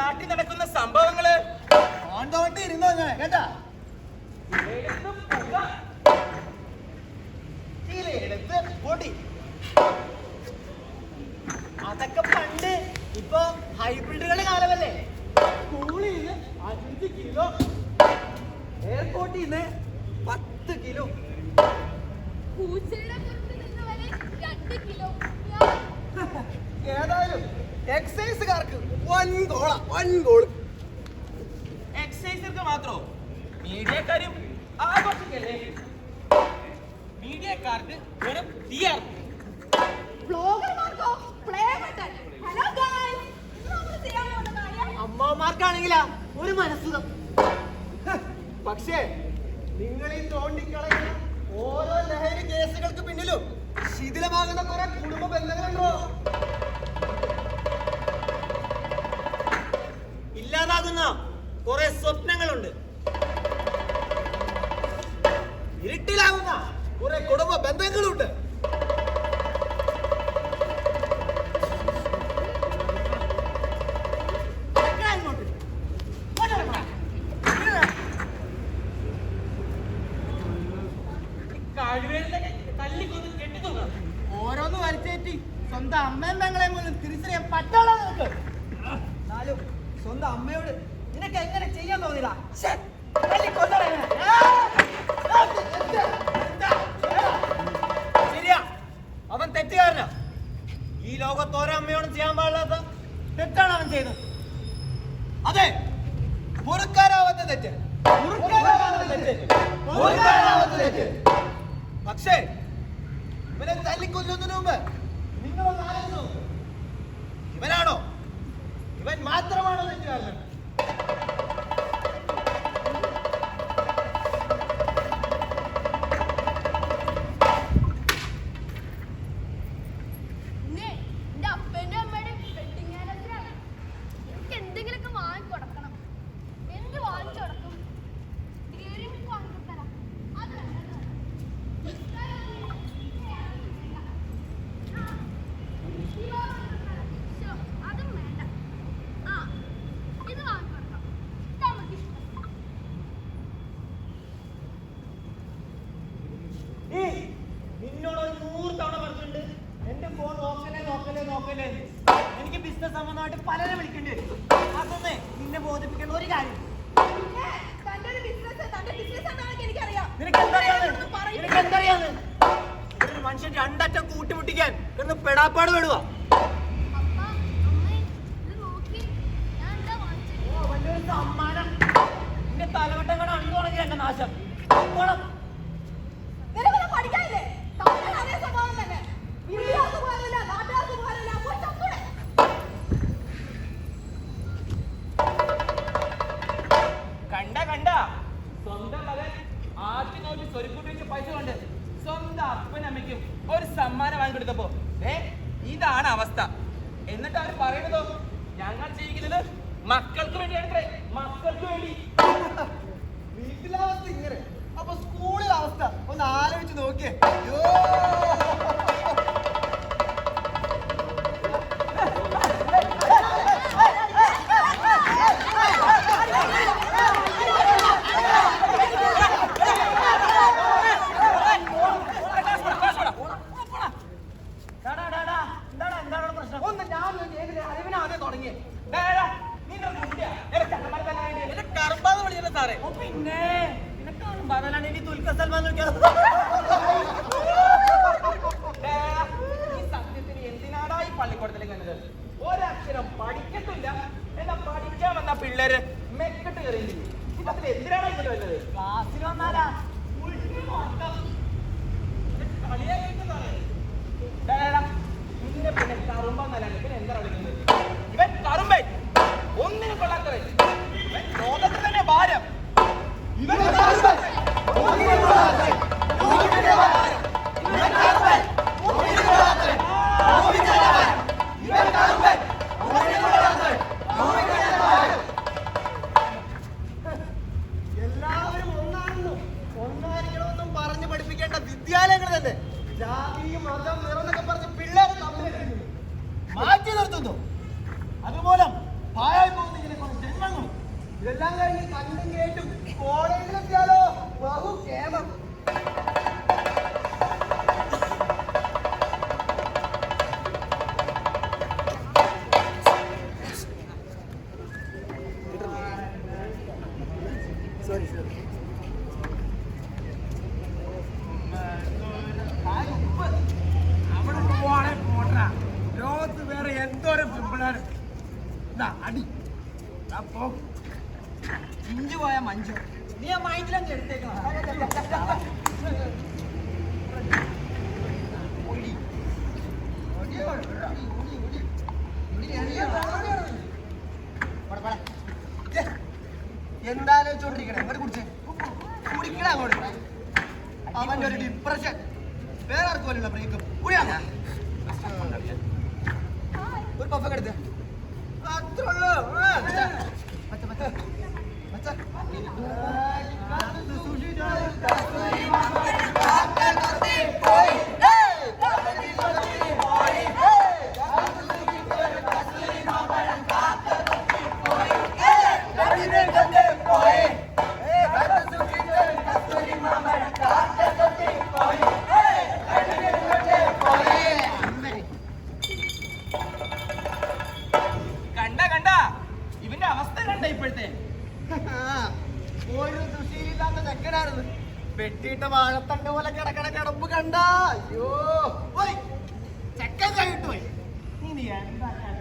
നാട്ടിൽ നടക്കുന്ന സംഭവങ്ങൾ ആണ്ടോട്ട് ഇരുന്നോ ഞാൻ കേട്ടാ? എടുത്ത് പുക. എടുത്ത് പൊടി. അതൊക്കെ പണ്ട് ഇപ്പൊ ഹൈബ്രിഡുകളുടെ കാലമല്ലേ? സ്കൂളിൽ നിന്ന് അഞ്ച് കിലോ എയർപോർട്ടിൽ നിന്ന് പത്ത് കിലോ. പൂച്ചയുടെ പുറത്ത് നിന്ന് വരെ രണ്ട് കിലോ ഏതായാലും എക്സൈസുകാർക്ക് വൻ ഗോള വൻ ഗോൾ എക്സൈസർക്ക് മാത്രോ? മീഡിയക്കാരും ആഘോഷിക്കല്ലേ? മീഡിയക്കാർക്ക് വെറും തീയാർക്കും ബ്ലോഗർമാർക്കോ? Play button hello guys. അമ്മമാർക്കാണെങ്കിലാ ഒരു മനസ്സുഖം. പക്ഷേ നിങ്ങൾ ഈ തോണ്ടിക്കളയുന്ന ഓരോ ലഹരി കേസുകൾക്ക് പിന്നിലും ശിഥിലമാകുന്ന കുറെ കുടുംബ ബന്ധങ്ങളുണ്ടോ ഇല്ലാതാകുന്ന കുറെ സ്വപ്നങ്ങളുണ്ട്. ഇരുട്ടിലാകുന്ന കുറെ കുടുംബ ബന്ധങ്ങളുണ്ട്. അവൻ തെറ്റുകാരനാ? ഈ ലോകത്ത് ഓരോ അമ്മയോടും ചെയ്യാൻ പാടില്ലാത്ത തെറ്റാണ് അവൻ ചെയ്തത്. അതെ പൊറുക്കാനാവാത്ത തെറ്റ്. പക്ഷേ ഇവനെ തല്ലിക്കൊല്ലുന്നതിന് മുമ്പ് നിങ്ങളൊന്ന് ആലോചിച്ചു ഇവനാണോ? ഇവൻ മാത്രമാണോ തെറ്റുകാരൻ? കിടന്ന് പെടാപ്പാട് പെടുക തലവട്ടം കൂടെ അണ്ടു തുടങ്ങി എന്റെ നാശം പഠിക്കാനില്ലേ കണ്ട കണ്ട. സ്വന്തം മകൻ ആദ്യം നോക്കി സ്വരുക്കൂട്ടി വെച്ച് പൈസ കൊണ്ട് സ്വന്തം അപ്പനമ്മയ്ക്കും ഒരു സമ്മാനം വാങ്ങിക്കൊടുത്തപ്പോ ഏ ഇതാണ് അവസ്ഥ. എന്നിട്ട് അവർ പറയണതോ? ഞങ്ങൾ ജീവിക്കുന്നത് മക്കൾക്ക് വേണ്ടിയാണ് മക്കൾക്ക് വേണ്ടി. വീട്ടിലെ അവസ്ഥ ഇങ്ങനെ. അപ്പൊ സ്കൂളിലെ അവസ്ഥ? ഒന്ന് ആലോചിച്ച് നോക്കിയേ. പള്ളിക്കൂടത്തിലേക്ക് തന്നെ ഒരക്ഷരം പഠിക്കത്തില്ല. എന്നാ പഠിക്കാൻ വന്ന പിള്ളേര് മെക്കിട്ട് കയറി ഇതൊക്കെ എന്തിനാണ് ഇങ്ങോട്ട് വരുന്നത്? ക്ലാസ്സിൽ വന്നാലാ. പിന്നെ പിന്നെ പിന്നെ എന്താ ഇവൻ കറുമ്പൻ. ഒന്നിനും കൊള്ളാത്തവൻ ഇവൻ തന്നെ ഭാരം. ഇവൻ ഇതെല്ലാം കഴിഞ്ഞ് കണ്ടും കേട്ടും കോളേജിലെത്തിയാലോ ബഹു കേമം ലോകത്ത് വേറെ എന്തോരം പിമ്പിളാണ് അടി. അപ്പോ ഇഞ്ചു പോയ മഞ്ജു. നീ ആ മൈൻഡിലങ്ങ് എടുത്തേക്കണം എന്താലോചിച്ചോണ്ടിരിക്കണേ ഇങ്ങോട്ട് കുടിച്ചേ. കുടിക്കണ അങ്ങോട്ട്. അവന്റെ ഒരു ഡിപ്രഷൻ വേറെ ആർക്കും പോലുള്ള ബ്രേക്കും. കുടിയാ. ഒരു പഫൊക്കെ എടുത്ത്. അത്രേ ഉള്ളൂ. ആ, മച്ചാ. चल.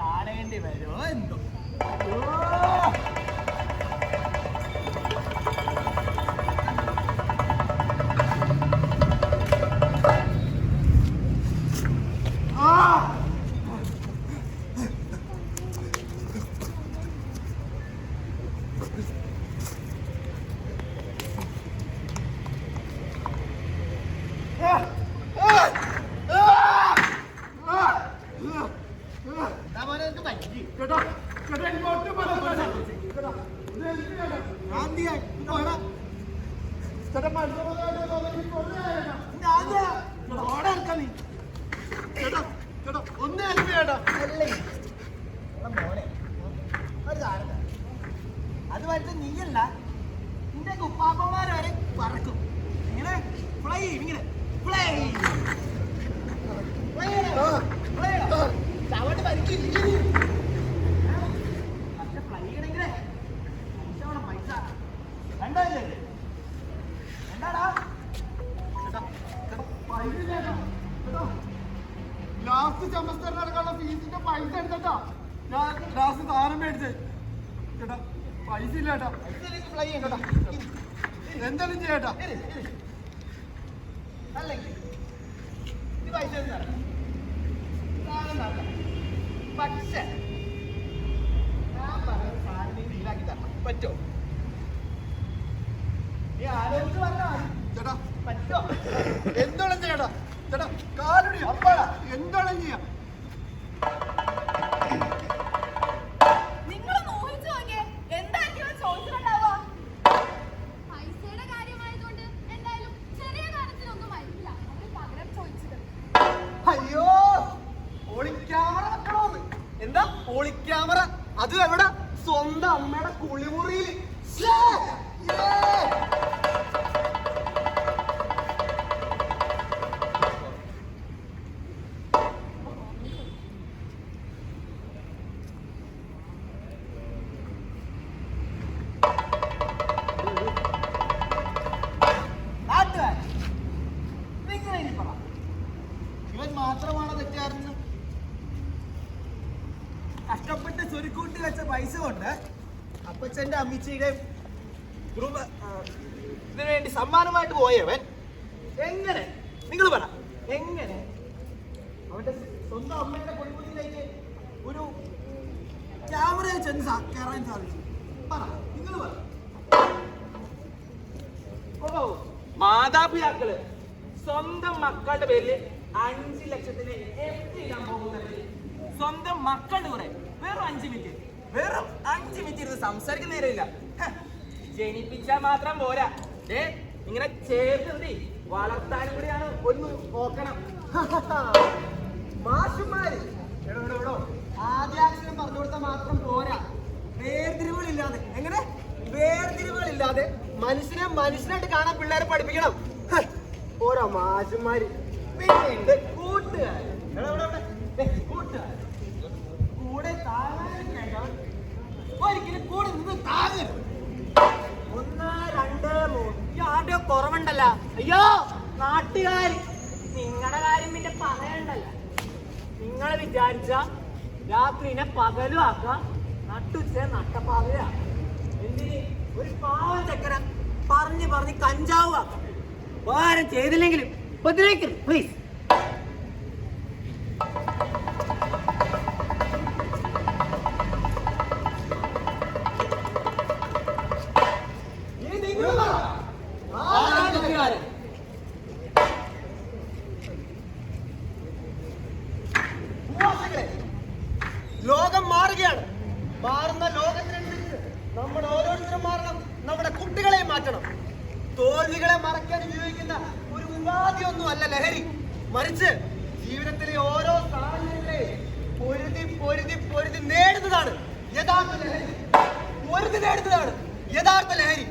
കാണേണ്ടി വരുമോ? എന്തോ. നിന്റെ കുപ്പാപ്പന്മാര് വരെ പറക്കും. ഇങ്ങനെ? ഫ്ലൈ ഇങ്ങനെ. ഫ്ലൈ ചവട്ട് പരിക്കില്ല ഫ്ലൈ ചെയ്യണെങ്കിലേ പൈസ. വേണം പൈസ രണ്ടല്ലേ എന്താടാ ലാസ്റ്റ് സെമസ്റ്ററിന് നടക്കാനുള്ള ഫീസിന്റെ പൈസ എടുത്തട്ടാ. ഞാൻ ലാസ്റ്റ് സാധനം മേടിച്ചേ. ചേട്ടാ പൈസ ഇല്ല ചേട്ടാ ഫ്ലൈ ചെയ്യണ്ടോ എന്തെങ്കിലും ചെയ്യട്ടാ. അല്ലെങ്കിൽ പൈസ. പക്ഷേ ഞാൻ പറയുന്ന സാധനം ഡീലാക്കി തരണം പറ്റോ നീ ആലോചിച്ച് പറഞ്ഞാ. ചേട്ടാ പറ്റോ? എന്തോളം ചെയ്യട്ടാ. ചേട്ടാ കാലടി അപ്പാടാ. എന്തോളം ചെയ്യാം. സ്വരുക്കൂട്ടി വെച്ച പൈസ കൊണ്ട് അപ്പച്ചന്റെ അമ്മിച്ചിയുടെ ഇതിനു വേണ്ടി സമ്മാനമായിട്ട് പോയവൻ എങ്ങനെ? നിങ്ങൾ പറ. എങ്ങനെ? അവന്റെ സ്വന്തം അമ്മയുടെ കുളിമുറിയിലേക്ക് ഒരു ക്യാമറയിൽ ചെന്ന് കയറാൻ സാധിച്ചു. പറ. നിങ്ങൾ പറ. ഓ മാതാപിതാക്കൾ സ്വന്തം മക്കളുടെ പേരിൽ അഞ്ച് ലക്ഷത്തിന് എഫ് ഇടാൻ പോകുന്നത് സ്വന്തം മക്കളുടെ കൂടെ വെറും അഞ്ചു മിനിറ്റ് വെറും അഞ്ചു മിനിറ്റ് ഇരുന്ന് സംസാരിക്കുന്ന നേരമില്ല. ജനിപ്പിച്ചാൽ മാത്രം പോരാ. ഏ ഇങ്ങനെ ചേർത്തി വളർത്താനും കൂടിയാണ് ഒന്ന് നോക്കണം. മാഷുമാര് ആദ്യാക്ഷരം പറഞ്ഞു കൊടുത്താൽ മാത്രം പോരാ. വേർതിരിവുകളില്ലാതെ. എങ്ങനെ? വേർതിരിവുകളില്ലാതെ മനുഷ്യനെ മനുഷ്യനായിട്ട് കാണാൻ പിള്ളേരെ പഠിപ്പിക്കണം. ഓരോ മാഷുമാര് പിന്നെ കൂട്ടുകാർ അയ്യോ നാട്ടുകാര് നിങ്ങളുടെ കാര്യം പിന്നെ പറയണ്ടല്ല നിങ്ങൾ വിചാരിച്ച രാത്രിനെ പകലും ആക്കാം. നട്ടുച്ച നട്ടപ്പാവയാ എന്തിന്? ഒരു പാവം ചക്കര. പറഞ്ഞ് പറഞ്ഞ് കഞ്ചാവ് ആക്കാം. ഉപകാരം ചെയ്തില്ലെങ്കിലും ഉപദ്രവിക്കരുത് പ്ലീസ് ലോകം മാറുകയാണ്. മാറുന്ന ലോകത്തിനനുസരിച്ച് നമ്മൾ ഓരോരുത്തരും മാറണം. നമ്മുടെ കുട്ടികളെ മാറ്റണം. തോൽവികളെ മറക്കാൻ ഉപയോഗിക്കുന്ന ഒരു ഉപാധിയൊന്നും അല്ല ലഹരി. മറിച്ച് ജീവിതത്തിലെ ഓരോ സാഹചര്യങ്ങളെ പൊരുതി പൊരുതി പൊരുതി നേടുന്നതാണ് യഥാർത്ഥ ലഹരി. പൊരുതി നേടുന്നതാണ് യഥാർത്ഥ ലഹരി.